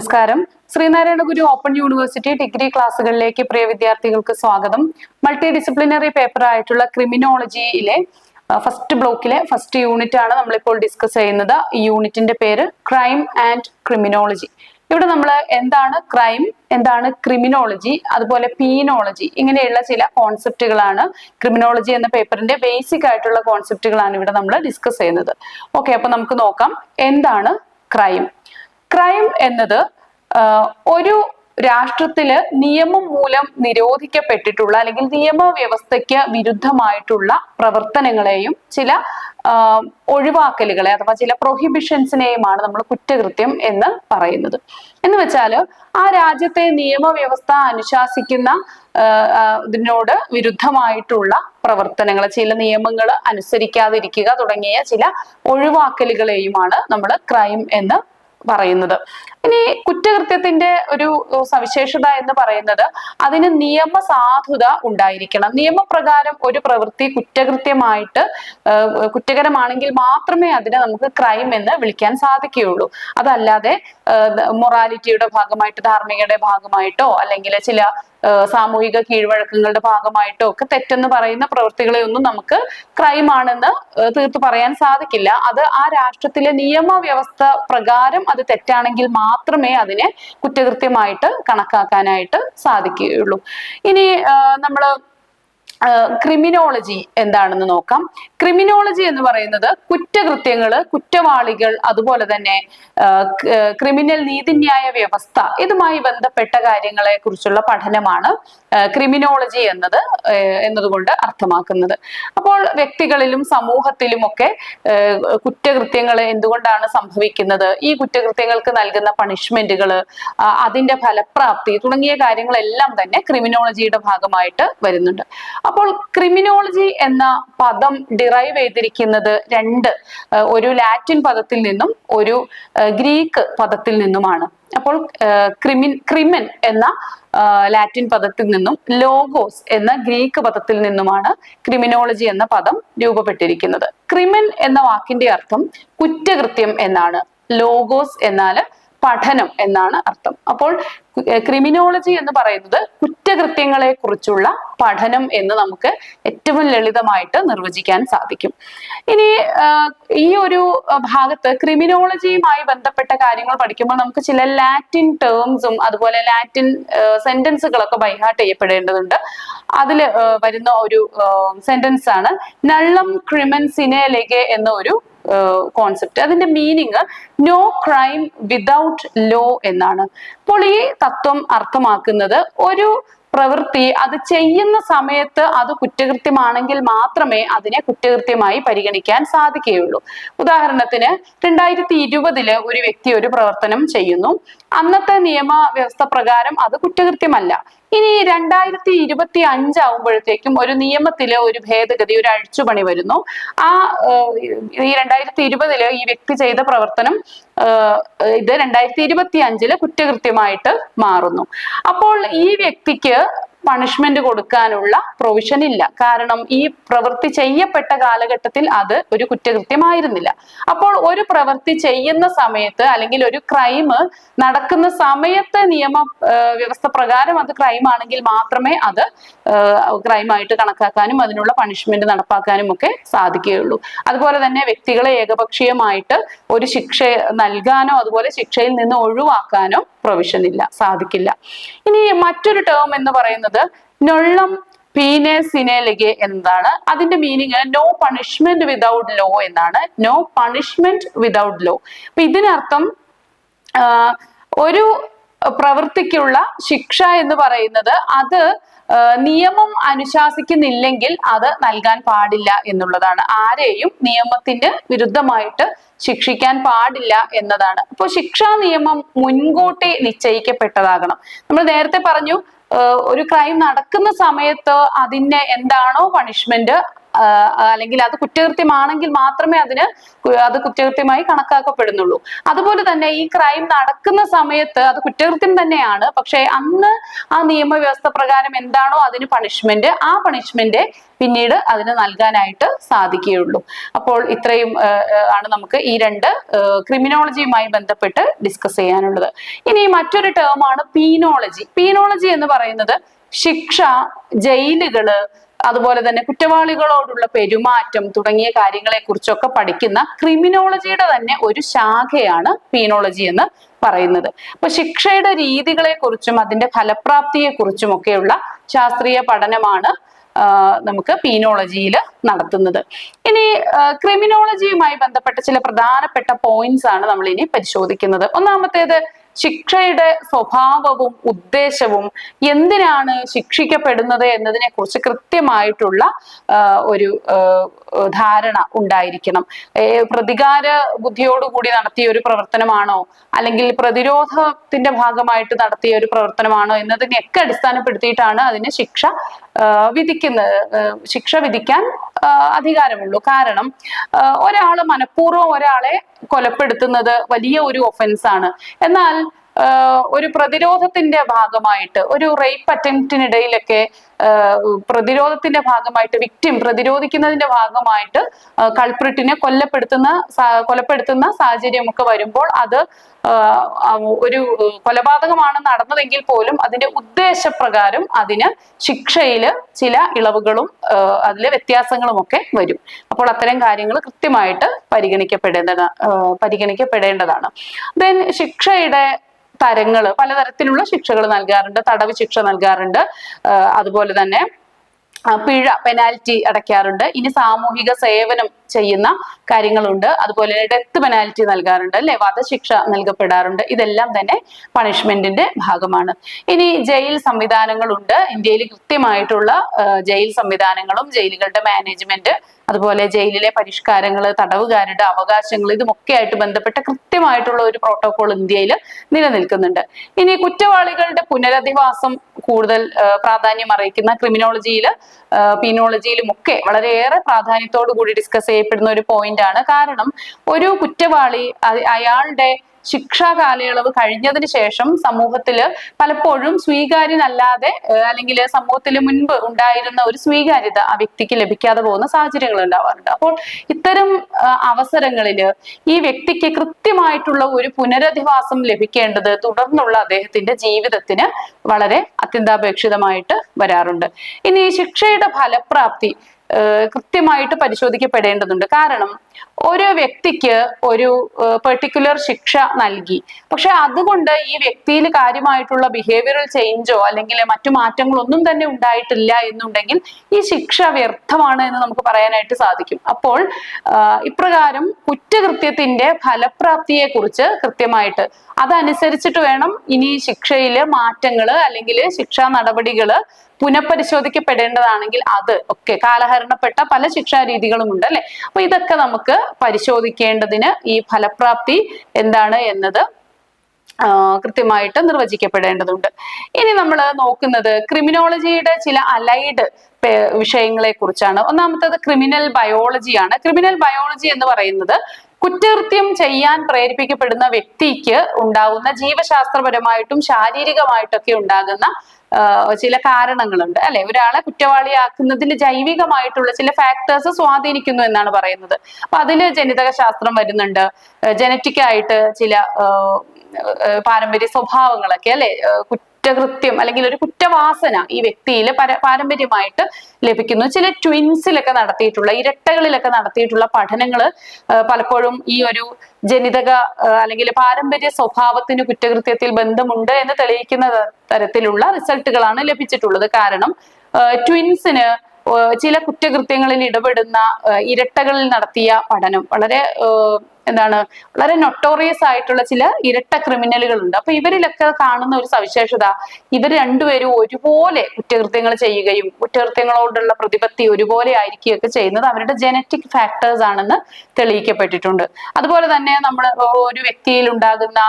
നമസ്കാരം. Sreenarayana Guru open university degree ക്ലാസ്സുകളിലേക്ക് പ്രിയ വിദ്യാർത്ഥികൾക്ക് സ്വാഗതം. മൾട്ടി ഡിസിപ്ലിനറി പേപ്പർ ആയിട്ടുള്ള ക്രിമിനോളജിയിലെ ഫസ്റ്റ് ബ്ലോക്കിലെ ഫസ്റ്റ് യൂണിറ്റ് ആണ് നമ്മളിപ്പോൾ ഡിസ്കസ് ചെയ്യുന്നത്. ഈ യൂണിറ്റിന്റെ പേര് ക്രൈം ആൻഡ് ക്രിമിനോളജി ഇവിടെ നമ്മൾ എന്താണ് ക്രൈം എന്താണ് ക്രിമിനോളജി അതുപോലെ പീനോളജി ഇങ്ങനെയുള്ള ചില കോൺസെപ്റ്റുകളാണ് ക്രിമിനോളജി എന്ന പേപ്പറിന്റെ ബേസിക് ആയിട്ടുള്ള കോൺസെപ്റ്റുകളാണ് ഇവിടെ നമ്മൾ ഡിസ്കസ് ചെയ്യുന്നത്. ഓക്കെ അപ്പൊ നമുക്ക് നോക്കാം. എന്താണ് ക്രൈം ക്രൈം എന്നത് ഒരു രാഷ്ട്രത്തിൽ നിയമം മൂലം നിരോധിക്കപ്പെട്ടിട്ടുള്ള അല്ലെങ്കിൽ നിയമവ്യവസ്ഥയ്ക്ക് വിരുദ്ധമായിട്ടുള്ള പ്രവർത്തനങ്ങളെയും ചില ഒഴിവാക്കലുകളെ അഥവാ ചില പ്രൊഹിബിഷൻസിനെയുമാണ് നമ്മൾ കുറ്റകൃത്യം എന്ന് പറയുന്നത്. എന്ന് വെച്ചാൽ ആ രാജ്യത്തെ നിയമവ്യവസ്ഥ അനുശാസിക്കുന്ന ഇതിനോട് വിരുദ്ധമായിട്ടുള്ള പ്രവർത്തനങ്ങൾ ചില നിയമങ്ങൾ അനുസരിക്കാതിരിക്കുക തുടങ്ങിയ ചില ഒഴിവാക്കലുകളെയുമാണ് നമ്മൾ ക്രൈം എന്ന് പറയുന്നത്. ഇനി കുറ്റകൃത്യത്തിന്റെ ഒരു സവിശേഷത എന്ന് പറയുന്നത് അതിന് നിയമസാധുത ഉണ്ടായിരിക്കണം. നിയമപ്രകാരം ഒരു പ്രവൃത്തി കുറ്റകൃത്യമായിട്ട് കുറ്റകരമാണെങ്കിൽ മാത്രമേ അതിനെ നമുക്ക് ക്രൈം എന്ന് വിളിക്കാൻ സാധിക്കുകയുള്ളൂ. അതല്ലാതെ മൊറാലിറ്റിയുടെ ഭാഗമായിട്ട് ധാർമ്മികയുടെ ഭാഗമായിട്ടോ അല്ലെങ്കിൽ ചില സാമൂഹിക കീഴ്വഴക്കങ്ങളുടെ ഭാഗമായിട്ടോ ഒക്കെ തെറ്റെന്ന് പറയുന്ന പ്രവൃത്തികളെ ഒന്നും നമുക്ക് ക്രൈം ആണെന്ന് തീർത്തു പറയാൻ സാധിക്കില്ല. അത് ആ രാഷ്ട്രത്തിലെ നിയമവ്യവസ്ഥ പ്രകാരം അത് തെറ്റാണെങ്കിൽ മാത്രമേ അതിനെ കുറ്റകൃത്യമായിട്ട് കണക്കാക്കാനായിട്ട് സാധിക്കുകയുള്ളൂ. ഇനി നമ്മൾ ക്രിമിനോളജി എന്താണെന്ന് നോക്കാം. ക്രിമിനോളജി എന്ന് പറയുന്നത് കുറ്റകൃത്യങ്ങൾ കുറ്റവാളികൾ അതുപോലെ തന്നെ ക്രിമിനൽ നീതിന്യായ വ്യവസ്ഥ ഇതുമായി ബന്ധപ്പെട്ട കാര്യങ്ങളെ കുറിച്ചുള്ള പഠനമാണ് ക്രിമിനോളജി എന്നത് എന്നതുകൊണ്ട് അർത്ഥമാക്കുന്നത്. അപ്പോൾ വ്യക്തികളിലും സമൂഹത്തിലും ഒക്കെ കുറ്റകൃത്യങ്ങൾ എന്തുകൊണ്ടാണ് സംഭവിക്കുന്നത്? ഈ കുറ്റകൃത്യങ്ങൾക്ക് നൽകുന്ന പണിഷ്മെന്റുകൾ അതിന്റെ ഫലപ്രാപ്തി തുടങ്ങിയ കാര്യങ്ങളെല്ലാം തന്നെ ക്രിമിനോളജിയുടെ ഭാഗമായിട്ട് വരുന്നുണ്ട്. അപ്പോൾ ക്രിമിനോളജി എന്ന പദം ഡിറൈവ് ചെയ്തിരിക്കുന്നത് രണ്ട് ഒരു ലാറ്റിൻ പദത്തിൽ നിന്നും ഒരു ഗ്രീക്ക് പദത്തിൽ നിന്നുമാണ്. അപ്പോൾ ക്രിമിൻ ക്രിമിൻ എന്ന ലാറ്റിൻ പദത്തിൽ നിന്നും ലോഗോസ് എന്ന ഗ്രീക്ക് പദത്തിൽ നിന്നുമാണ് ക്രിമിനോളജി എന്ന പദം രൂപപ്പെട്ടിരിക്കുന്നത്. ക്രിമിൻ എന്ന വാക്കിന്റെ അർത്ഥം കുറ്റകൃത്യം എന്നാണ്. ലോഗോസ് എന്നാൽ പഠനം എന്നാണ് അർത്ഥം. അപ്പോൾ ക്രിമിനോളജി എന്ന് പറയുന്നത് കുറ്റകൃത്യങ്ങളെ കുറിച്ചുള്ള പഠനം എന്ന് നമുക്ക് ഏറ്റവും ലളിതമായിട്ട് നിർവചിക്കാൻ സാധിക്കും. ഇനി ഈ ഒരു ഭാഗത്ത് ക്രിമിനോളജിയുമായി ബന്ധപ്പെട്ട കാര്യങ്ങൾ പഠിക്കുമ്പോൾ നമുക്ക് ചില ലാറ്റിൻ ടേംസും അതുപോലെ ലാറ്റിൻ സെന്റൻസുകളൊക്കെ ബൈഹാർട്ട് ചെയ്യപ്പെടേണ്ടതുണ്ട്. അതിൽ വരുന്ന ഒരു സെന്റൻസ് ആണ് നള്ളം ക്രിമൻസിനെ ലെഗെ എന്ന ഒരു കോൺസെപ്റ്റ് അതിന്റെ meaning no crime without law എന്നാണ്. അപ്പോൾ ഈ തത്വം അർത്ഥമാക്കുന്നത് ഒരു പ്രവൃത്തി അത് ചെയ്യുന്ന സമയത്ത് അത് കുറ്റകൃത്യമാണെങ്കിൽ മാത്രമേ അതിനെ കുറ്റകൃത്യമായി പരിഗണിക്കാൻ സാധിക്കുകയുള്ളൂ. ഉദാഹരണത്തിന് രണ്ടായിരത്തി ഇരുപതിൽ ഒരു വ്യക്തി ഒരു പ്രവർത്തനം ചെയ്യുന്നു. അന്നത്തെ നിയമ വ്യവസ്ഥ പ്രകാരം അത് കുറ്റകൃത്യമല്ല. ഇനി രണ്ടായിരത്തി ഇരുപത്തി അഞ്ചാവുമ്പോഴത്തേക്കും ഒരു നിയമത്തിലെ ഒരു ഭേദഗതി ഒരു അഴിച്ചുപണി വരുന്നു. ആ ഈ രണ്ടായിരത്തി ഇരുപതിൽ ഈ വ്യക്തി ചെയ്ത പ്രവർത്തനം ഇത് രണ്ടായിരത്തി ഇരുപത്തി അഞ്ചിൽ കുറ്റകൃത്യമായിട്ട് മാറുന്നു. അപ്പോൾ ഈ വ്യക്തിക്ക് പണിഷ്മെന്റ് കൊടുക്കാനുള്ള പ്രൊവിഷൻ ഇല്ല. കാരണം ഈ പ്രവൃത്തി ചെയ്യപ്പെട്ട കാലഘട്ടത്തിൽ അത് ഒരു കുറ്റകൃത്യമായിരുന്നില്ല. അപ്പോൾ ഒരു പ്രവൃത്തി ചെയ്യുന്ന സമയത്ത് അല്ലെങ്കിൽ ഒരു ക്രൈം നടക്കുന്ന സമയത്ത് നിയമ വ്യവസ്ഥ പ്രകാരം അത് ക്രൈം ആണെങ്കിൽ മാത്രമേ അത് ക്രൈമായിട്ട് കണക്കാക്കാനും അതിനുള്ള പണിഷ്മെന്റ് നടപ്പാക്കാനും ഒക്കെ സാധിക്കുകയുള്ളൂ. അതുപോലെ തന്നെ വ്യക്തികളെ ഏകപക്ഷീയമായിട്ട് ഒരു ശിക്ഷ നൽകാനോ അതുപോലെ ശിക്ഷയിൽ നിന്ന് ഒഴിവാക്കാനോ പ്രൊവിഷൻ ഇല്ല സാധിക്കില്ല. ഇനി മറ്റൊരു ടേം എന്ന് പറയുന്നത് നൊള്ളം പീനെ സിനേലിഗെ എന്താണ് അതിന്റെ meaning no punishment without law എന്നാണ്. നോ പണിഷ്മെന്റ് വിതൗട്ട് ലോ അപ്പൊ ഇതിനർത്ഥം ഒരു പ്രവൃത്തിക്കുള്ള ശിക്ഷ എന്ന് പറയുന്നത് അത് നിയമം അനുശാസിക്കുന്നില്ലെങ്കിൽ അത് നൽകാൻ പാടില്ല എന്നുള്ളതാണ്. ആരെയും നിയമത്തിന് വിരുദ്ധമായിട്ട് ശിക്ഷിക്കാൻ പാടില്ല എന്നതാണ്. അപ്പോൾ ശിക്ഷാ നിയമം മുൻകൂട്ടി നിശ്ചയിക്കപ്പെട്ടതാകണം. നമ്മൾ നേരത്തെ പറഞ്ഞു ഒരു ക്രൈം നടക്കുന്ന സമയത്ത് അതിന് എന്താണോ പണിഷ്മെന്റ് അല്ലെങ്കിൽ അത് കുറ്റകൃത്യമാണെങ്കിൽ മാത്രമേ അതിന് അത് കുറ്റകൃത്യമായി കണക്കാക്കപ്പെടുന്നുള്ളൂ. അതുപോലെ തന്നെ ഈ ക്രൈം നടക്കുന്ന സമയത്ത് അത് കുറ്റകൃത്യം തന്നെയാണ്. പക്ഷേ അന്ന് ആ നിയമവ്യവസ്ഥ പ്രകാരം എന്താണോ അതിന് പണിഷ്മെന്റ് ആ പണിഷ്മെന്റ് പിന്നീട് അതിന് നൽകാനായിട്ട് സാധിക്കുകയുള്ളൂ. അപ്പോൾ ഇത്രയും ആണ് നമുക്ക് ഈ രണ്ട് ക്രിമിനോളജിയുമായി ബന്ധപ്പെട്ട് ഡിസ്കസ് ചെയ്യാനുള്ളത്. ഇനി മറ്റൊരു ടേമാണ് പീനോളജി പീനോളജി എന്ന് പറയുന്നത് ശിക്ഷ ജയിലുകൾ അതുപോലെ തന്നെ കുറ്റവാളികളോടുള്ള പെരുമാറ്റം തുടങ്ങിയ കാര്യങ്ങളെ കുറിച്ചൊക്കെ പഠിക്കുന്ന ക്രിമിനോളജിയുടെ തന്നെ ഒരു ശാഖയാണ് പീനോളജി എന്ന് പറയുന്നത്. അപ്പൊ ശിക്ഷയുടെ രീതികളെ കുറിച്ചും അതിന്റെ ഫലപ്രാപ്തിയെ കുറിച്ചും ഒക്കെയുള്ള ശാസ്ത്രീയ പഠനമാണ് നമുക്ക് പീനോളജിയിൽ നടത്തുന്നത്. ഇനി ക്രിമിനോളജിയുമായി ബന്ധപ്പെട്ട ചില പ്രധാനപ്പെട്ട പോയിന്റ്സ് ആണ് നമ്മൾ ഇനി പരിശോധിക്കുന്നത്. ഒന്നാമത്തേത് ശിക്ഷയുടെ സ്വഭാവവും ഉദ്ദേശവും എന്തിനാണ് ശിക്ഷിക്കപ്പെടുന്നത് എന്നതിനെ കുറിച്ച് കൃത്യമായിട്ടുള്ള ഒരു ധാരണ ഉണ്ടായിരിക്കണം. പ്രതികാര ബുദ്ധിയോടുകൂടി നടത്തിയ ഒരു പ്രവർത്തനമാണോ? അല്ലെങ്കിൽ പ്രതിരോധത്തിന്റെ ഭാഗമായിട്ട് നടത്തിയ ഒരു പ്രവർത്തനമാണോ? എന്നതിനെയൊക്കെ അടിസ്ഥാനപ്പെടുത്തിയിട്ടാണ് അതിന് ശിക്ഷ വിധിക്കുന്നത് ശിക്ഷ വിധിക്കാൻ അധികാരമുള്ളൂ. കാരണം ഒരാൾ മനഃപൂർവം ഒരാളെ കൊലപ്പെടുത്തുന്നത് വലിയ ഒരു ഒഫൻസ് ആണ്. എന്നാൽ ഒരു പ്രതിരോധത്തിന്റെ ഭാഗമായിട്ട് ഒരു റേപ്പ് അറ്റംപ്റ്റിനിടയിലൊക്കെ പ്രതിരോധത്തിന്റെ ഭാഗമായിട്ട് വിക്ടിം പ്രതിരോധിക്കുന്നതിന്റെ ഭാഗമായിട്ട് കൾപ്രിട്ടിനെ കൊല്ലപ്പെടുത്തുന്ന കൊലപ്പെടുത്തുന്ന സാഹചര്യമൊക്കെ വരുമ്പോൾ അത് ഒരു കൊലപാതകമാണ് നടന്നതെങ്കിൽ പോലും അതിന്റെ ഉദ്ദേശപ്രകാരം അതിന് ശിക്ഷയിൽ ചില ഇളവുകളും അതിലെ വ്യത്യാസങ്ങളും ഒക്കെ വരും. അപ്പോൾ അത്തരം കാര്യങ്ങൾ കൃത്യമായിട്ട് പരിഗണിക്കപ്പെടേണ്ടത് പരിഗണിക്കപ്പെടേണ്ടതാണ്. ദെൻ ശിക്ഷയുടെ തരങ്ങൾ പലതരത്തിലുള്ള ശിക്ഷകൾ നൽകാറുണ്ട്. തടവ് ശിക്ഷ നൽകാറുണ്ട്. അതുപോലെ തന്നെ പിഴ പെനാൽറ്റി അടയ്ക്കാറുണ്ട്. ഇനി സാമൂഹിക സേവനം ചെയ്യുന്ന കാര്യങ്ങളുണ്ട്. അതുപോലെ ഡെത്ത് പെനാൽറ്റി നൽകാറുണ്ട് അല്ലെ? വധശിക്ഷ നൽകപ്പെടാറുണ്ട്. ഇതെല്ലാം തന്നെ പണിഷ്മെന്റിന്റെ ഭാഗമാണ്. ഇനി ജയിൽ സംവിധാനങ്ങളുണ്ട്. ഇന്ത്യയിൽ കൃത്യമായിട്ടുള്ള ജയിൽ സംവിധാനങ്ങളും ജയിലുകളുടെ മാനേജ്മെന്റ് അതുപോലെ ജയിലിലെ പരിഷ്കാരങ്ങൾ തടവുകാരുടെ അവകാശങ്ങൾ ഇതുമൊക്കെ ആയിട്ട് ബന്ധപ്പെട്ട കൃത്യമായിട്ടുള്ള ഒരു പ്രോട്ടോകോൾ ഇന്ത്യയിൽ നിലനിൽക്കുന്നുണ്ട്. ഇനി കുറ്റവാളികളുടെ പുനരധിവാസം കൂടുതൽ പ്രാധാന്യം അറിയിക്കുന്ന ക്രിമിനോളജിയിൽ പീനോളജിയിലും ഒക്കെ വളരെയേറെ പ്രാധാന്യത്തോടു കൂടി ഡിസ്കസ് ചെയ്യപ്പെടുന്ന ഒരു പോയിന്റ് ആണ്. കാരണം ഒരു കുറ്റവാളി അയാളുടെ ശിക്ഷാ കാലയളവ് കഴിഞ്ഞതിന് ശേഷം സമൂഹത്തിൽ പലപ്പോഴും സ്വീകാര്യനല്ലാതെ അല്ലെങ്കിൽ സമൂഹത്തിൽ മുൻപ് ഉണ്ടായിരുന്ന ഒരു സ്വീകാര്യത ആ വ്യക്തിക്ക് ലഭിക്കാതെ പോകുന്ന സാഹചര്യങ്ങൾ ഉണ്ടാവാറുണ്ട്. അപ്പോൾ ഇത്തരം അവസരങ്ങളിൽ ഈ വ്യക്തിക്ക് കൃത്യമായിട്ടുള്ള ഒരു പുനരധിവാസം ലഭിക്കേണ്ടത് തുടർന്നുള്ള അദ്ദേഹത്തിന്റെ ജീവിതത്തിന് വളരെ അത്യന്താപേക്ഷിതമായിട്ട് വരാറുണ്ട്. ഇനി ശിക്ഷയുടെ ഫലപ്രാപ്തി കൃത്യമായിട്ട് പരിശോധിക്കപ്പെടേണ്ടതുണ്ട്. കാരണം ഒരു വ്യക്തിക്ക് ഒരു പെർട്ടിക്കുലർ ശിക്ഷ നൽകി. പക്ഷെ അതുകൊണ്ട് ഈ വ്യക്തിയിൽ കാര്യമായിട്ടുള്ള ബിഹേവിയറൽ ചേഞ്ചോ അല്ലെങ്കിൽ മറ്റു മാറ്റങ്ങളൊന്നും തന്നെ ഉണ്ടായിട്ടില്ല എന്നുണ്ടെങ്കിൽ ഈ ശിക്ഷ വ്യർത്ഥമാണ് എന്ന് നമുക്ക് പറയാനായിട്ട് സാധിക്കും. അപ്പോൾ ഇപ്രകാരം കുറ്റകൃത്യത്തിന്റെ ഫലപ്രാപ്തിയെ കുറിച്ച് കൃത്യമായിട്ട് അതനുസരിച്ചിട്ട് വേണം ഇനി ശിക്ഷയിലെ മാറ്റങ്ങൾ അല്ലെങ്കിൽ ശിക്ഷാ നടപടികൾ പുനഃപരിശോധിക്കപ്പെടേണ്ടതാണെങ്കിൽ അത് ഒക്കെ കാലഹരണപ്പെട്ട പല ശിക്ഷാ രീതികളും ഉണ്ട് അല്ലെ? അപ്പൊ ഇതൊക്കെ നമുക്ക് പരിശോധിക്കേണ്ടതിന് ഈ ഫലപ്രാപ്തി എന്താണ് എന്നത് കൃത്യമായിട്ട് നിർവചിക്കപ്പെടേണ്ടതുണ്ട്. ഇനി നമ്മൾ നോക്കുന്നത് ക്രിമിനോളജിയുടെ ചില അലൈഡ് വിഷയങ്ങളെ കുറിച്ചാണ് ഒന്നാമത്തത് ക്രിമിനൽ ബയോളജിയാണ്. ക്രിമിനൽ ബയോളജി എന്ന് പറയുന്നത് കുറ്റകൃത്യം ചെയ്യാൻ പ്രേരിപ്പിക്കപ്പെടുന്ന വ്യക്തിക്ക് ഉണ്ടാകുന്ന ജീവശാസ്ത്രപരമായിട്ടും ശാരീരികമായിട്ടൊക്കെ ഉണ്ടാകുന്ന ചില കാരണങ്ങളുണ്ട്. അല്ലെ? ഒരാളെ കുറ്റവാളിയാക്കുന്നതിൽ ജൈവികമായിട്ടുള്ള ചില ഫാക്ടേഴ്സ് സ്വാധീനിക്കുന്നു എന്നാണ് പറയുന്നത്. അപ്പൊ അതിൽ ജനിതക ശാസ്ത്രം വരുന്നുണ്ട് ജനറ്റിക് ആയിട്ട് ചില പാരമ്പര്യ സ്വഭാവങ്ങളൊക്കെ അല്ലെ? കുറ്റകൃത്യം അല്ലെങ്കിൽ ഒരു കുറ്റവാസന ഈ വ്യക്തിയിൽ പര പാരമ്പര്യമായിട്ട് ലഭിക്കുന്നു. ചില ട്വിൻസിലൊക്കെ നടത്തിയിട്ടുള്ള ഇരട്ടകളിലൊക്കെ നടത്തിയിട്ടുള്ള പഠനങ്ങൾ പലപ്പോഴും ഈ ഒരു ജനിതക അല്ലെങ്കിൽ പാരമ്പര്യ സ്വഭാവത്തിന് കുറ്റകൃത്യത്തിൽ ബന്ധമുണ്ട് എന്ന് തെളിയിക്കുന്ന തരത്തിലുള്ള റിസൾട്ടുകളാണ് ലഭിച്ചിട്ടുള്ളത്. കാരണം ട്വിൻസിന് ചില കുറ്റകൃത്യങ്ങളിൽ ഇടപെടുന്ന ഇരട്ടകളിൽ നടത്തിയ പഠനം. വളരെ എന്താണ് വളരെ നൊട്ടോറിയസ് ആയിട്ടുള്ള ചില ഇരട്ട ക്രിമിനലുകൾ ക്രിമിനലുകളുണ്ട്. അപ്പൊ ഇവരിലൊക്കെ കാണുന്ന ഒരു സവിശേഷത ഇവർ രണ്ടുപേരും ഒരുപോലെ കുറ്റകൃത്യങ്ങൾ ചെയ്യുകയും കുറ്റകൃത്യങ്ങളോടുള്ള പ്രതിപത്തി ഒരുപോലെ ആയിരിക്കുകയൊക്കെ ചെയ്യുന്നത് അവരുടെ ജനറ്റിക് ഫാക്ടേഴ്സ് ആണെന്ന് തെളിയിക്കപ്പെട്ടിട്ടുണ്ട്. അതുപോലെ തന്നെ നമ്മൾ ഒരു വ്യക്തിയിൽ ഉണ്ടാകുന്ന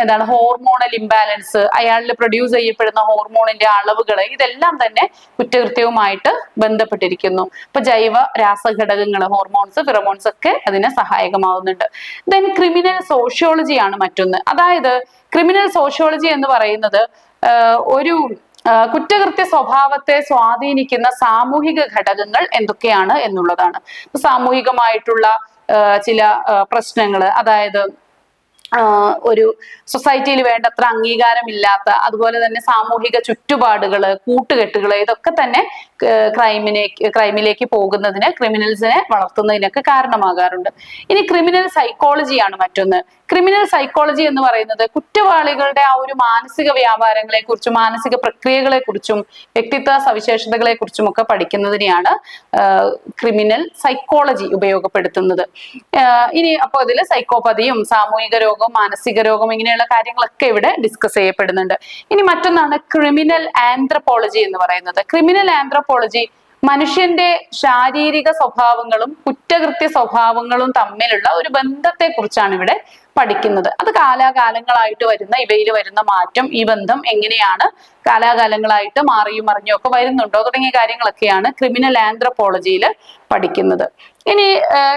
എന്താണ് ഹോർമോണൽ ഇംബാലൻസ് അയാളിൽ പ്രൊഡ്യൂസ് ചെയ്യപ്പെടുന്ന ഹോർമോണിന്റെ അളവുകൾ ഇതെല്ലാം തന്നെ കുറ്റകൃത്യവുമായിട്ട് ബന്ധപ്പെട്ടിരിക്കുന്നു. ഇപ്പൊ ജൈവ രാസഘടകങ്ങൾ ഹോർമോൺസ് ഫിറമോൺസ് ഒക്കെ അതിന് സഹായകമാവുന്നുണ്ട്. ദെൻ ക്രിമിനൽ സോഷ്യോളജിയാണ് മറ്റൊന്ന്. അതായത് ക്രിമിനൽ സോഷ്യോളജി എന്ന് പറയുന്നത് ഒരു കുറ്റകൃത്യ സ്വഭാവത്തെ സ്വാധീനിക്കുന്ന സാമൂഹിക ഘടകങ്ങൾ എന്തൊക്കെയാണ് എന്നുള്ളതാണ്. സാമൂഹികമായിട്ടുള്ള ചില പ്രശ്നങ്ങൾ അതായത് ഒരു സൊസൈറ്റിയിൽ വേണ്ടത്ര അംഗീകാരമില്ലാത്ത അതുപോലെ തന്നെ സാമൂഹിക ചുറ്റുപാടുകൾ കൂട്ടുകെട്ടുകൾ ഇതൊക്കെ തന്നെ ക്രൈമിനെ ക്രൈമിലേക്ക് പോകുന്നതിന് ക്രിമിനൽസിനെ വളർത്തുന്നതിനൊക്കെ കാരണമാകാറുണ്ട്. ഇനി ക്രിമിനൽ സൈക്കോളജിയാണ് മറ്റൊന്ന്. ക്രിമിനൽ സൈക്കോളജി എന്ന് പറയുന്നത് കുറ്റവാളികളുടെ ആ ഒരു മാനസിക വ്യാപാരങ്ങളെ കുറിച്ചും മാനസിക പ്രക്രിയകളെ കുറിച്ചും വ്യക്തിത്വ സവിശേഷതകളെ കുറിച്ചും ഒക്കെ പഠിക്കുന്നതിനെയാണ് ക്രിമിനൽ സൈക്കോളജി ഉപയോഗപ്പെടുത്തുന്നത് ഇനി അപ്പോൾ ഇതിൽ സൈക്കോപതിയും സാമൂഹിക രോഗവും മാനസിക രോഗം ഇങ്ങനെയുള്ള കാര്യങ്ങളൊക്കെ ഇവിടെ ഡിസ്കസ് ചെയ്യപ്പെടുന്നുണ്ട്. ഇനി മറ്റൊന്നാണ് ക്രിമിനൽ ആന്ത്രപ്പോളജി എന്ന് പറയുന്നത്. ക്രിമിനൽ ആന്ത്രപ്പോളജി മനുഷ്യന്റെ ശാരീരിക സ്വഭാവങ്ങളും കുറ്റകൃത്യ സ്വഭാവങ്ങളും തമ്മിലുള്ള ഒരു ബന്ധത്തെ കുറിച്ചാണ് ഇവിടെ പഠിക്കുന്നത്. അത് കാലാകാലങ്ങളായിട്ട് വരുന്ന ഇവയിൽ വരുന്ന മാറ്റം ഈ ബന്ധം എങ്ങനെയാണ് കാലാകാലങ്ങളായിട്ട് മാറിയും മറിഞ്ഞും ഒക്കെ വരുന്നുണ്ടോ? തുടങ്ങിയ കാര്യങ്ങളൊക്കെയാണ് ക്രിമിനൽ ആന്ത്രപ്പോളജിയിൽ പഠിക്കുന്നത്. ഇനി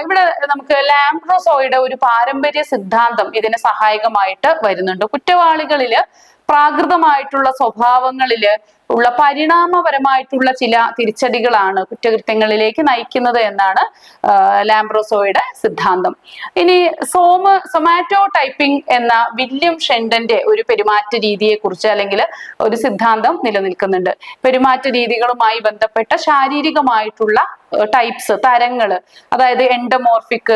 ഇവിടെ നമുക്ക് ലാംബ്രോസോയുടെ ഒരു പാരമ്പര്യ സിദ്ധാന്തം ഇതിന് സഹായകമായിട്ട് വരുന്നുണ്ട്. കുറ്റവാളികളിൽ പ്രാകൃതമായിട്ടുള്ള സ്വഭാവങ്ങളിൽ ഉള്ള പരിണാമപരമായിട്ടുള്ള ചില തിരിച്ചടികളാണ് കുറ്റകൃത്യങ്ങളിലേക്ക് നയിക്കുന്നത് എന്നാണ് ലാംബ്രോസോയുടെ സിദ്ധാന്തം. ഇനി സോമ സൊമാറ്റോ ടൈപ്പിംഗ് എന്ന വില്യം ഷെൻഡന്റെ ഒരു പെരുമാറ്റ രീതിയെ കുറിച്ച് അല്ലെങ്കിൽ ഒരു സിദ്ധാന്തം നിലനിൽക്കുന്നുണ്ട്. പെരുമാറ്റ രീതികളുമായി ബന്ധപ്പെട്ട ശാരീരികമായിട്ടുള്ള ടൈപ്സ് തരങ്ങൾ അതായത് എൻഡമോർഫിക്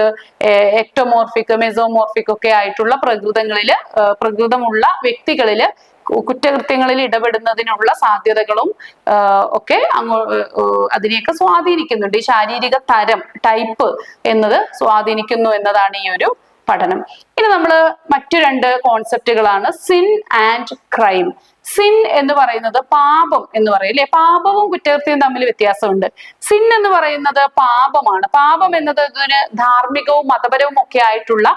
എക്ടോമോർഫിക് മെസോമോർഫിക് ഒക്കെ ആയിട്ടുള്ള പ്രകൃതങ്ങളിൽ പ്രകൃതമുള്ള വ്യക്തികളിൽ കു- കുറ്റകൃത്യങ്ങളിൽ ഇടപെടുന്നതിനുള്ള സാധ്യതകളും ഒക്കെ അങ്ങോ അതിനെയൊക്കെ സ്വാധീനിക്കുന്നുണ്ട്. ഈ ശാരീരിക തരം ടൈപ്പ് എന്നത് സ്വാധീനിക്കുന്നു എന്നതാണ് ഈ ഒരു പഠനം. ഇനി നമ്മൾ മറ്റു രണ്ട് കോൺസെപ്റ്റുകളാണ് സിൻ ആൻഡ് ക്രൈം. സിൻ എന്ന് പറയുന്നത് പാപം എന്ന് പറയും അല്ലെ? പാപവും കുറ്റകൃത്യവും തമ്മിൽ വ്യത്യാസമുണ്ട്. സിൻ എന്ന് പറയുന്നത് പാപമാണ്. പാപം എന്നത് ഇതിന് ധാർമ്മികവും മതപരവും ഒക്കെ ആയിട്ടുള്ള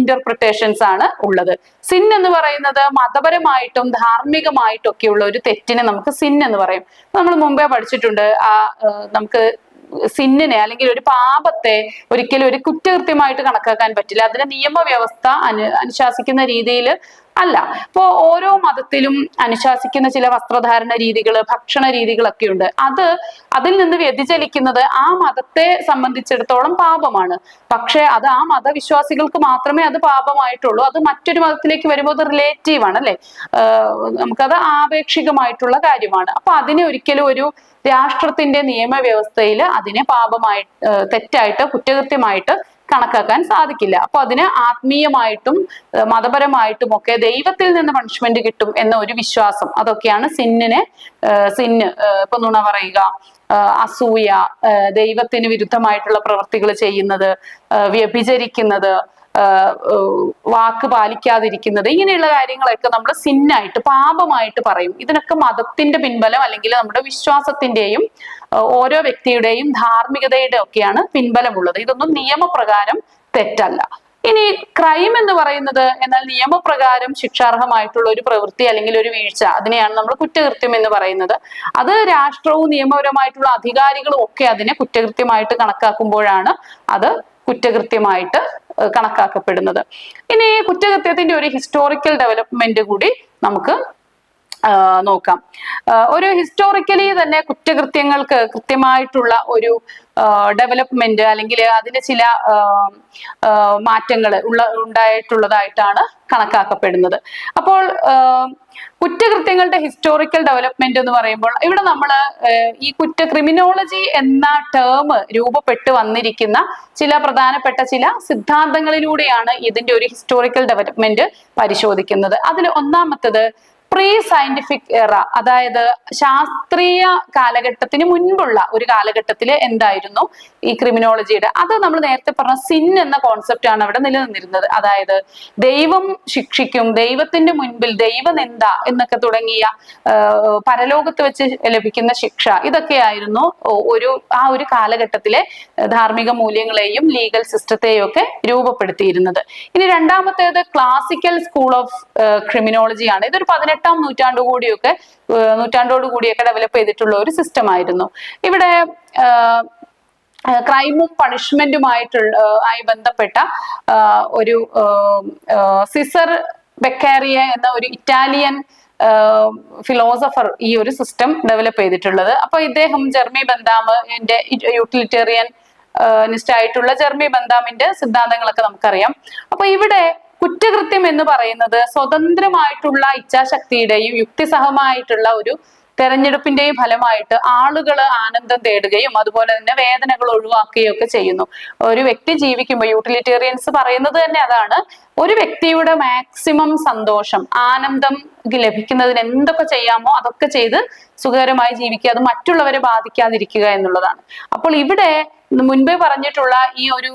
ഇന്റർപ്രിട്ടേഷൻസ് ആണ് ഉള്ളത്. സിൻ എന്ന് പറയുന്നത് മതപരമായിട്ടും ധാർമ്മികമായിട്ടും ഒക്കെയുള്ള ഒരു തെറ്റിനെ നമുക്ക് സിൻ എന്ന് പറയും. നമ്മൾ മുമ്പേ പഠിച്ചിട്ടുണ്ട് ആ നമുക്ക് സിന്നിനെ അല്ലെങ്കിൽ ഒരു പാപത്തെ ഒരിക്കലും ഒരു കുറ്റകൃത്യമായിട്ട് കണക്കാക്കാൻ പറ്റില്ല. അതിന് നിയമവ്യവസ്ഥ അനു അനുശാസിക്കുന്ന രീതിയിൽ അല്ല ഇപ്പോ ഓരോ മതത്തിലും അനുശാസിക്കുന്ന ചില വസ്ത്രധാരണ രീതികൾ ഭക്ഷണ രീതികളൊക്കെ ഉണ്ട്. അത് അതിൽ നിന്ന് വ്യതിചലിക്കുന്നത് ആ മതത്തെ സംബന്ധിച്ചിടത്തോളം പാപമാണ്. പക്ഷെ അത് ആ മതവിശ്വാസികൾക്ക് മാത്രമേ അത് പാപമായിട്ടുള്ളൂ. അത് മറ്റൊരു മതത്തിലേക്ക് വരുമ്പോൾ അത് റിലേറ്റീവ് ആണ് അല്ലെ? നമുക്കത് ആപേക്ഷികമായിട്ടുള്ള കാര്യമാണ്. അപ്പൊ അതിനെ ഒരിക്കലും ഒരു രാഷ്ട്രത്തിന്റെ നിയമവ്യവസ്ഥയിൽ അതിനെ പാപമായി തെറ്റായിട്ട് കുറ്റകൃത്യമായിട്ട് കണക്കാക്കാൻ സാധിക്കില്ല. അപ്പൊ അതിന് ആത്മീയമായിട്ടും മതപരമായിട്ടും ഒക്കെ ദൈവത്തിൽ നിന്ന് പണിഷ്മെന്റ് കിട്ടും എന്ന ഒരു വിശ്വാസം. അതൊക്കെയാണ് സിന്നിനെ സിന്ന് ഇപ്പൊ നുണ പറയുക അസൂയ ദൈവത്തിന് വിരുദ്ധമായിട്ടുള്ള പ്രവൃത്തികൾ ചെയ്യുന്നത് വ്യഭിചരിക്കുന്നത് വാക്ക് പാലിക്കാതിരിക്കുന്നത് ഇങ്ങനെയുള്ള കാര്യങ്ങളൊക്കെ നമ്മൾ സിന്നായിട്ട് പാപമായിട്ട് പറയും. ഇതിനൊക്കെ മതത്തിന്റെ പിൻബലം അല്ലെങ്കിൽ നമ്മുടെ വിശ്വാസത്തിന്റെയും ഓരോ വ്യക്തിയുടെയും ധാർമ്മികതയുടെ ഒക്കെയാണ് പിൻബലമുള്ളത്. ഇതൊന്നും നിയമപ്രകാരം തെറ്റല്ല. ഇനി ക്രൈം എന്ന് പറയുന്നത് എന്നാൽ നിയമപ്രകാരം ശിക്ഷാർഹമായിട്ടുള്ള ഒരു പ്രവൃത്തി അല്ലെങ്കിൽ ഒരു വീഴ്ച അതിനെയാണ് നമ്മൾ കുറ്റകൃത്യം എന്ന് പറയുന്നത്. അത് രാഷ്ട്രവും നിയമപരമായിട്ടുള്ള അധികാരികളും ഒക്കെ അതിനെ കുറ്റകൃത്യമായിട്ട് കണക്കാക്കുമ്പോഴാണ് അത് കുറ്റകൃത്യമായിട്ട് കണക്കാക്കപ്പെടുന്നത്. ഇനി കുറ്റകൃത്യത്തിന്റെ ഒരു ഹിസ്റ്റോറിക്കൽ ഡെവലപ്മെന്റ് കൂടി നമുക്ക് നോക്കാം. ഒരു ഹിസ്റ്റോറിക്കലി തന്നെ കുറ്റകൃത്യങ്ങൾക്ക് കൃത്യമായിട്ടുള്ള ഒരു ഡെവലപ്മെന്റ് അല്ലെങ്കിൽ അതിന് ചില മാറ്റങ്ങൾ ഉള്ള ഉണ്ടായിട്ടുള്ളതായിട്ടാണ് കണക്കാക്കപ്പെടുന്നത്. അപ്പോൾ കുറ്റകൃത്യങ്ങളുടെ ഹിസ്റ്റോറിക്കൽ ഡെവലപ്മെന്റ് എന്ന് പറയുമ്പോൾ ഇവിടെ നമ്മൾ ഈ കുറ്റ ക്രിമിനോളജി എന്ന ടേം രൂപപ്പെട്ട് വന്നിരിക്കുന്ന ചില പ്രധാനപ്പെട്ട ചില സിദ്ധാന്തങ്ങളിലൂടെയാണ് ഇതിന്റെ ഒരു ഹിസ്റ്റോറിക്കൽ ഡെവലപ്മെന്റ് പരിശോധിക്കുന്നത്. അതിൽ ഒന്നാമത്തത് പ്രീ സയന്റിഫിക് എറ അതായത് ശാസ്ത്രീയ കാലഘട്ടത്തിന് മുൻപുള്ള ഒരു കാലഘട്ടത്തിൽ എന്തായിരുന്നു ഈ ക്രിമിനോളജിയുടെ അത് നമ്മൾ നേരത്തെ പറഞ്ഞ സിൻ എന്ന കോൺസെപ്റ്റ് ആണ് അവിടെ നിലനിന്നിരുന്നത്. അതായത് ദൈവം ശിക്ഷിക്കും ദൈവത്തിന്റെ മുൻപിൽ ദൈവനിന്ദ എന്നൊക്കെ തുടങ്ങിയ പരലോകത്ത് വെച്ച് ലഭിക്കുന്ന ശിക്ഷ. ഇതൊക്കെയായിരുന്നു ഒരു ആ ഒരു കാലഘട്ടത്തിലെ ധാർമ്മിക മൂല്യങ്ങളെയും ലീഗൽ സിസ്റ്റത്തെയും ഒക്കെ രൂപപ്പെടുത്തിയിരുന്നത്. ഇനി രണ്ടാമത്തേത് ക്ലാസിക്കൽ സ്കൂൾ ഓഫ് ക്രിമിനോളജിയാണ് ഇതൊരു പതിനെട്ടാം നൂറ്റാണ്ട് കൂടിയൊക്കെ നൂറ്റാണ്ടോടു കൂടിയൊക്കെ ഡെവലപ്പ് ചെയ്തിട്ടുള്ള ഒരു സിസ്റ്റം ആയിരുന്നു. ഇവിടെ ക്രൈമും പണിഷ്മെന്റുമായിട്ടുള്ള ആയി ബന്ധപ്പെട്ട ഒരു സിസർ ബെക്കാരിയ എന്ന ഒരു ഇറ്റാലിയൻ ഫിലോസഫർ ഈ ഒരു സിസ്റ്റം ഡെവലപ്പ് ചെയ്തിട്ടുള്ളത്. അപ്പൊ ഇദ്ദേഹം ജെർമി ബന്താമിന്റെ യൂട്ടിലിറ്റേറിയൻ നിസ്റ്റ് ആയിട്ടുള്ള ജെർമി ബന്താമിന്റെ സിദ്ധാന്തങ്ങളൊക്കെ നമുക്കറിയാം. അപ്പൊ ഇവിടെ കുറ്റകൃത്യം എന്ന് പറയുന്നത് സ്വതന്ത്രമായിട്ടുള്ള ഇച്ഛാശക്തിയുടെയും യുക്തിസഹമായിട്ടുള്ള ഒരു തെരഞ്ഞെടുപ്പിന്റെയും ഫലമായിട്ട് ആളുകൾ ആനന്ദം തേടുകയും അതുപോലെ തന്നെ വേദനകൾ ഒഴിവാക്കുകയും ഒക്കെ ചെയ്യുന്നു. ഒരു വ്യക്തി ജീവിക്കുമ്പോൾ യൂട്ടിലിറ്റേറിയൻസ് പറയുന്നത് തന്നെ അതാണ്. ഒരു വ്യക്തിയുടെ മാക്സിമം സന്തോഷം ആനന്ദം ലഭിക്കുന്നതിന് എന്തൊക്കെ ചെയ്യാമോ അതൊക്കെ ചെയ്ത് സുഖകരമായി ജീവിക്കുക അത് മറ്റുള്ളവരെ ബാധിക്കാതിരിക്കുക എന്നുള്ളതാണ്. അപ്പോൾ ഇവിടെ മുൻപേ പറഞ്ഞിട്ടുള്ള ഈ ഒരു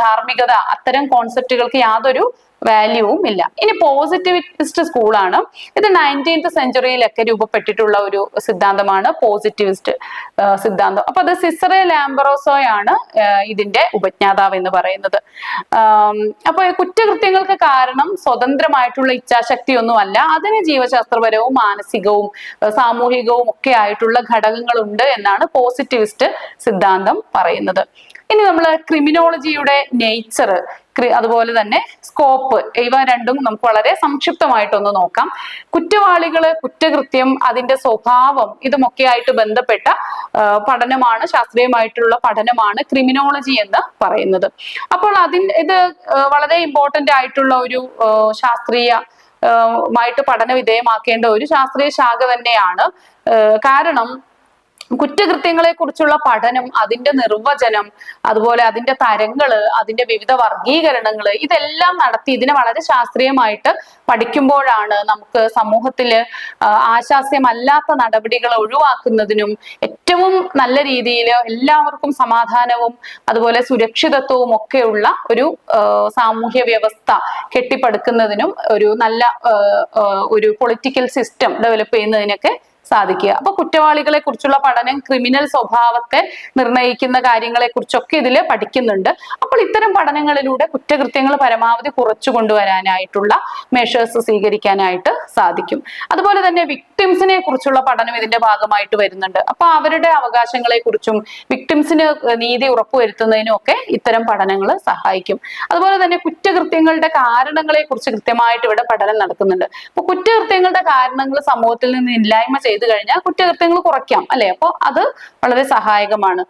ധാർമ്മികത അത്തരം കോൺസെപ്റ്റുകൾക്ക് യാതൊരു വാല്യൂവും ഇല്ല. ഇനി പോസിറ്റിവിസ്റ്റ് സ്കൂളാണ് ഇത് നയന്റീൻത് സെഞ്ചുറിയിലൊക്കെ രൂപപ്പെട്ടിട്ടുള്ള ഒരു സിദ്ധാന്തമാണ് പോസിറ്റിവിസ്റ്റ് സിദ്ധാന്തം. അപ്പൊ അത് സിസറെ ലാംബറോസോയാണ് ഇതിന്റെ ഉപജ്ഞാതാവ് എന്ന് പറയുന്നത്. അപ്പോൾ അപ്പൊ കുറ്റകൃത്യങ്ങൾക്ക് കാരണം സ്വതന്ത്രമായിട്ടുള്ള ഇച്ഛാശക്തി ഒന്നുമല്ല അതിന് ജീവശാസ്ത്രപരവും മാനസികവും സാമൂഹികവും ഒക്കെ ആയിട്ടുള്ള ഘടകങ്ങളുണ്ട് എന്നാണ് പോസിറ്റിവിസ്റ്റ് സിദ്ധാന്തം പറയുന്നത്. ഇനി നമ്മൾ ക്രിമിനോളജിയുടെ നേച്ചർ അതുപോലെ തന്നെ സ്കോപ്പ് ഇവ രണ്ടും നമുക്ക് വളരെ സംക്ഷിപ്തമായിട്ടൊന്ന് നോക്കാം. കുറ്റവാളികൾ കുറ്റകൃത്യം അതിന്റെ സ്വഭാവം ഇതുമൊക്കെ ആയിട്ട് ബന്ധപ്പെട്ട പഠനമാണ് ശാസ്ത്രീയമായിട്ടുള്ള പഠനമാണ് ക്രിമിനോളജി എന്ന് പറയുന്നത്. അപ്പോൾ അതിന് ഇത് വളരെ ഇമ്പോർട്ടന്റ് ആയിട്ടുള്ള ഒരു ശാസ്ത്രീയ മായിട്ട് പഠന വിധേയമാക്കേണ്ട ഒരു ശാസ്ത്രീയ ശാഖ തന്നെയാണ് കാരണം കുറ്റകൃത്യങ്ങളെ കുറിച്ചുള്ള പഠനം അതിന്റെ നിർവചനം അതുപോലെ അതിന്റെ തരങ്ങൾ അതിന്റെ വിവിധ വർഗീകരണങ്ങൾ ഇതെല്ലാം നടത്തി ഇതിനെ വളരെ ശാസ്ത്രീയമായിട്ട് പഠിക്കുമ്പോഴാണ് നമുക്ക് സമൂഹത്തിൽ ആശാസ്യമല്ലാത്ത നടപടികൾ ഒഴിവാക്കുന്നതിനും ഏറ്റവും നല്ല രീതിയിൽ എല്ലാവർക്കും സമാധാനവും അതുപോലെ സുരക്ഷിതത്വവും ഒക്കെയുള്ള ഒരു സാമൂഹ്യ വ്യവസ്ഥ കെട്ടിപ്പടുക്കുന്നതിനും ഒരു നല്ല ഒരു പൊളിറ്റിക്കൽ സിസ്റ്റം ഡെവലപ്പ് ചെയ്യുന്നതിനൊക്കെ സാധിക്കുക. അപ്പൊ കുറ്റവാളികളെ കുറിച്ചുള്ള പഠനം ക്രിമിനൽ സ്വഭാവത്തെ നിർണയിക്കുന്ന കാര്യങ്ങളെ കുറിച്ചൊക്കെ ഇതിൽ പഠിക്കുന്നുണ്ട്. അപ്പോൾ ഇത്തരം പഠനങ്ങളിലൂടെ കുറ്റകൃത്യങ്ങൾ പരമാവധി കുറച്ചു കൊണ്ടുവരാനായിട്ടുള്ള മെഷേഴ്സ് സ്വീകരിക്കാനായിട്ട് സാധിക്കും. അതുപോലെ തന്നെ വിക്ടിംസിനെ കുറിച്ചുള്ള പഠനം ഇതിന്റെ ഭാഗമായിട്ട് വരുന്നുണ്ട്. അപ്പൊ അവരുടെ അവകാശങ്ങളെ കുറിച്ചും വിക്ടിംസിന് നീതി ഉറപ്പുവരുത്തുന്നതിനും ഒക്കെ ഇത്തരം പഠനങ്ങൾ സഹായിക്കും. അതുപോലെ തന്നെ കുറ്റകൃത്യങ്ങളുടെ കാരണങ്ങളെ കുറിച്ച് കൃത്യമായിട്ട് ഇവിടെ പഠനം നടക്കുന്നുണ്ട്. അപ്പൊ കുറ്റകൃത്യങ്ങളുടെ കാരണങ്ങൾ സമൂഹത്തിൽ നിന്ന് ഇല്ലായ്മ ചെയ്തു കഴിഞ്ഞാൽ കുറ്റകൃത്യങ്ങൾ കുറയ്ക്കാം അല്ലെ? അപ്പോൾ അത് വളരെ സഹായകമാണ്.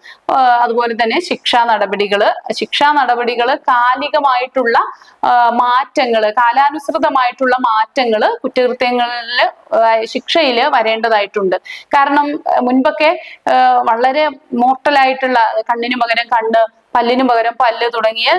അതുപോലെ തന്നെ ശിക്ഷാ നടപടികൾ ശിക്ഷാ നടപടികൾ കാലികമായിട്ടുള്ള മാറ്റങ്ങൾ കാലാനുസൃതമായിട്ടുള്ള കാലാനുസൃതമായിട്ടുള്ള മാറ്റങ്ങൾ കുറ്റകൃത്യങ്ങളിൽ ശിക്ഷയിൽ വരേണ്ടതായിട്ടുണ്ട്. കാരണം മുൻപൊക്കെ വളരെ മോർട്ടലായിട്ടുള്ള കണ്ണിന് പകരം കണ്ണ് പല്ലിന് പകരം പല്ല് തുടങ്ങിയ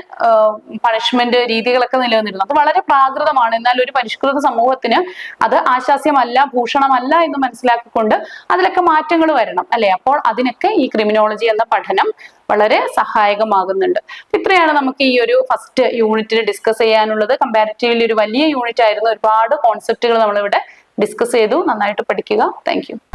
പണിഷ്മെന്റ് രീതികളൊക്കെ നിലനിന്നിരുന്നു. അത് വളരെ പ്രാകൃതമാണ്. എന്നാൽ ഒരു പരിഷ്കൃത സമൂഹത്തിന് അത് ആശാസ്യമല്ല ഭൂഷണമല്ല എന്ന് മനസ്സിലാക്കിക്കൊണ്ട് അതിലൊക്കെ മാറ്റങ്ങൾ വരണം. അല്ലെ? അപ്പോൾ അതിനൊക്കെ ഈ ക്രിമിനോളജി എന്ന പഠനം വളരെ സഹായകമാകുന്നുണ്ട്. ഇത്രയാണ് നമുക്ക് ഈ ഒരു ഫസ്റ്റ് യൂണിറ്റിൽ ഡിസ്കസ് ചെയ്യാനുള്ളത്. കമ്പാരിറ്റീവ്ലി ഒരു വലിയ യൂണിറ്റ് ആയിരുന്നു. ഒരുപാട് കോൺസെപ്റ്റുകൾ നമ്മളിവിടെ ഡിസ്കസ് ചെയ്തു. നന്നായിട്ട് പഠിക്കുക. താങ്ക്